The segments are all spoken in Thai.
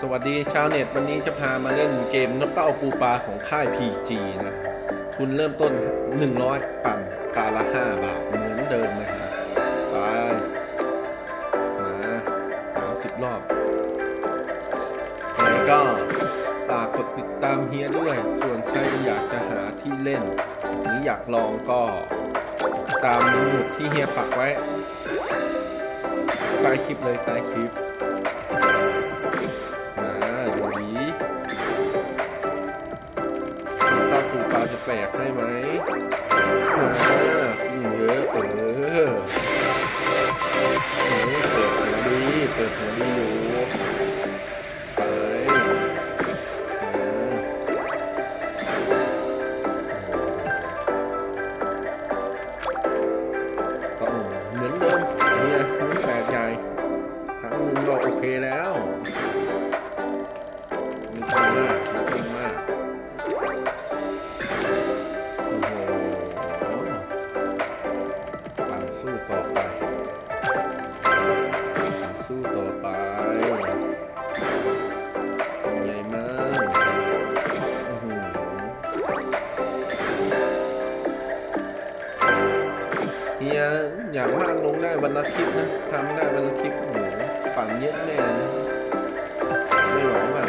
สวัสดีชาวเน็ตวันนี้จะพามาเล่นเกมนกเต้าปูปลาของค่าย PG นะ ทุนเริ่มต้น 100 ปั่นตาละ 5 บาท เหมือนเดิมนะฮะไปมา 30 รอบ แล้วก็ฝากกดติดตามเฮียด้วย ส่วนใครอยากจะหาที่เล่น หรืออยากลองก็ตามหมุดที่เฮียปักไว้ใต้คลิปเลยใต้คลิป กให้ไหมมาอืมเยอะเออเออเปิดหัวดีเปิดหัวดีอยู่ สู้ต่อไป สู้ต่อไปเป็นไงมั่งอื้อหือเฮียอย่างมากลงได้วันละคลิปนะทำได้วันละคลิปโหปั่นเยอะแน่นะไม่ไหวว่ะ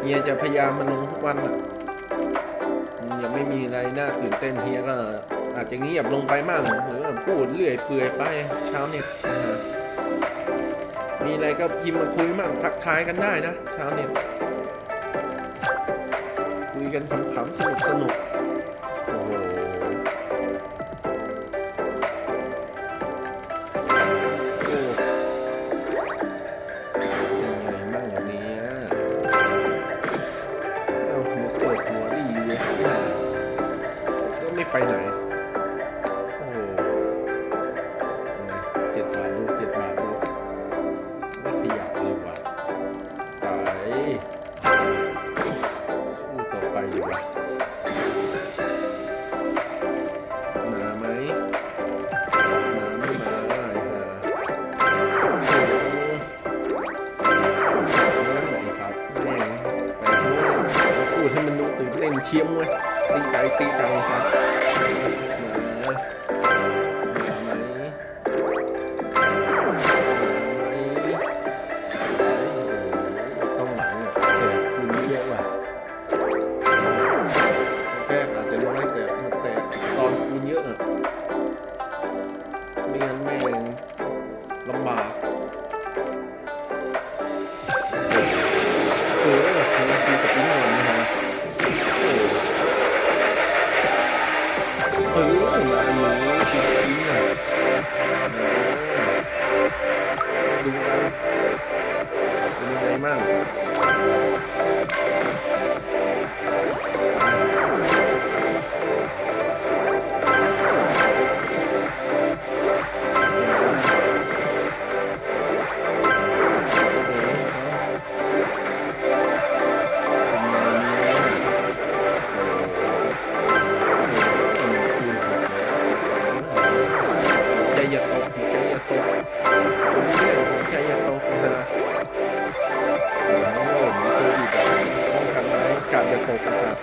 เฮียจะพยายามมาลงทุกวันอะ จะไม่มีอะไรน่าตื่นเต้นเฮียก็อาจจะเงียบลงไปมั่งหรือว่าพูดเรื่อยเปื่อยไปเช้าเนี่ยนะฮะมีอะไรก็พิมพ์มาคุยมั่งทักทายกันได้นะเช้าเนี่ยคุยกันขำๆสนุกสนุก เจ็ดบาดูเจ็ดบาดูไม่ขยับเลยว่ะไปสู้ต่อไปดีกว่ามาไหมมาไม่มาไอ้ห่าพูดให้มันดูตื่นเต้นเชียมเว้ยตีไก่ตีไก่ครับมา ไม่งั้นแม่งลำบาก อย่าตกใจอย่าตกใจอย่าตกนะโอ้โหโควิดป้องกันไหมการอยาตกนะ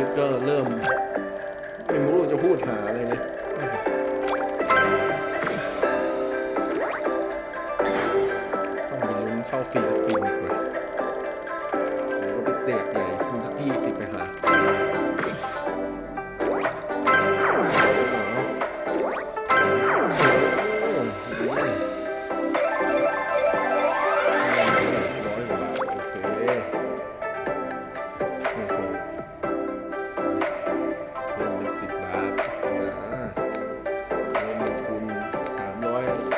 ชิก็เริ่มไม่รู้จะพูดหาอะไรนะต้องไปลุ้นเข้าฟรีสปินดีกว่าแล้วก็ไปแตกใหญ่คุณสักยี่สิบไปหา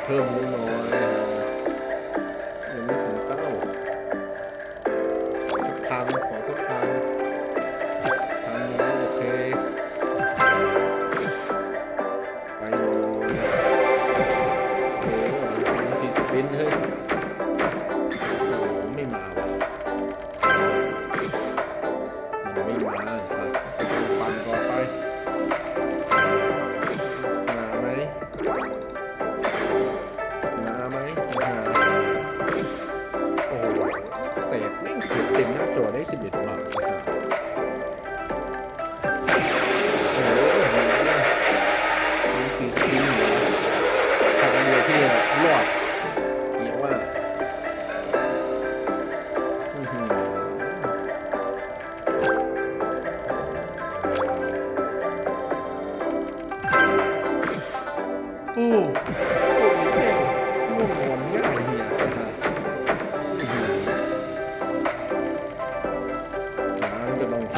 特别อ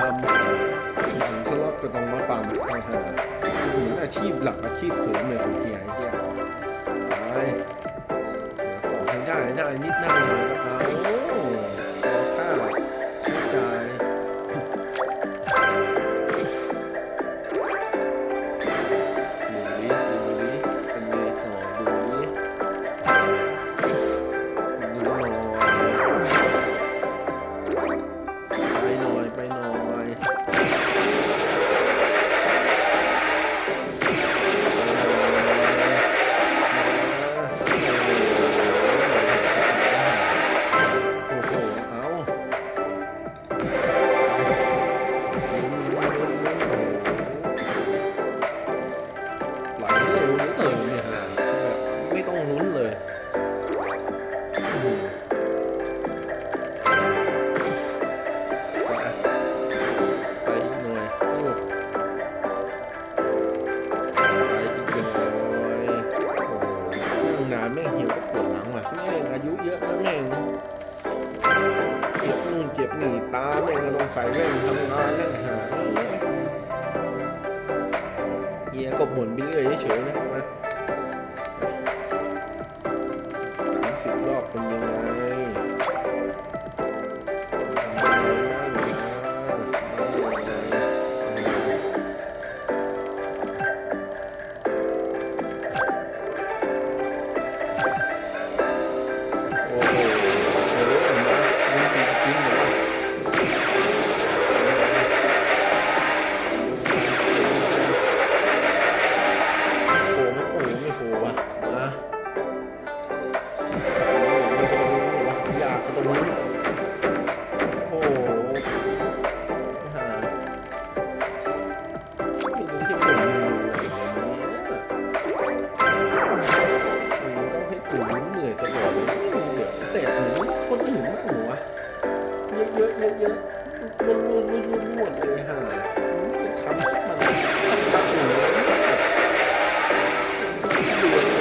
ความหนังสล็อตก็ต้องมาปั่นต่างหาเหมือนอาชีพหลักอาชีพเสริมเลยของเทียไอ้เหี้ยไปขอให้ได้ได้นิดหน่อยนะครับ แม่งเหี่ยวก็ปวดหลังว่ะแม่งอายุเยอะแล้วแม่งเจ็บนู่นเจ็บนี่ตาแม่งก็ต้องใส่แว่นทำงานแม่งหาเฮียก็บ่นไปเรื่อยเฉยนะนะสามสิบรอบเป็นยังไง เยอะเยอะเยอะมันมันมันมันหมดเลยฮะมันทำสักมันทำอยู่แล้ว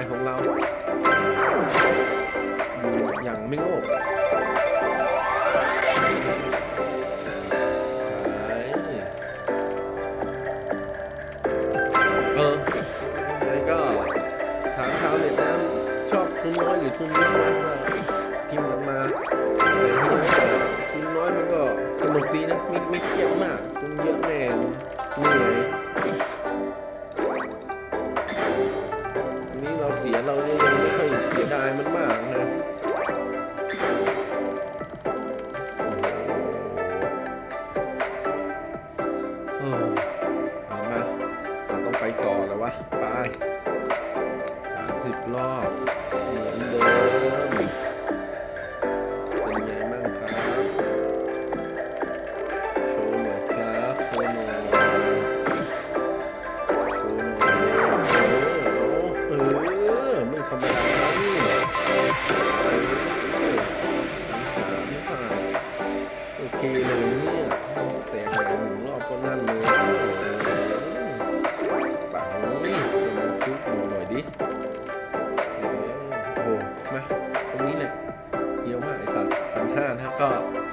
ายของเรา อย่างไม่โลกเออแล้วก็ถามชาวเน็ตนะชอบทุนน้อยหรือทุนเยอะมากมากินกันมาทุนน้อยมันก็สนุกดีนะ ไม่ไม่เครียดมากทุนเยอะแม่เหนื่อย เราเนี่ยยังไม่ค่อยเสียดายมันมากนะเอ้โหเอามาเราต้องไปต่อแล้ววะ ไปสามสิบรอบเหมือนเดิม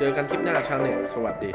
เจอกันคลิปหน้าชาวเน็ตสวัสดี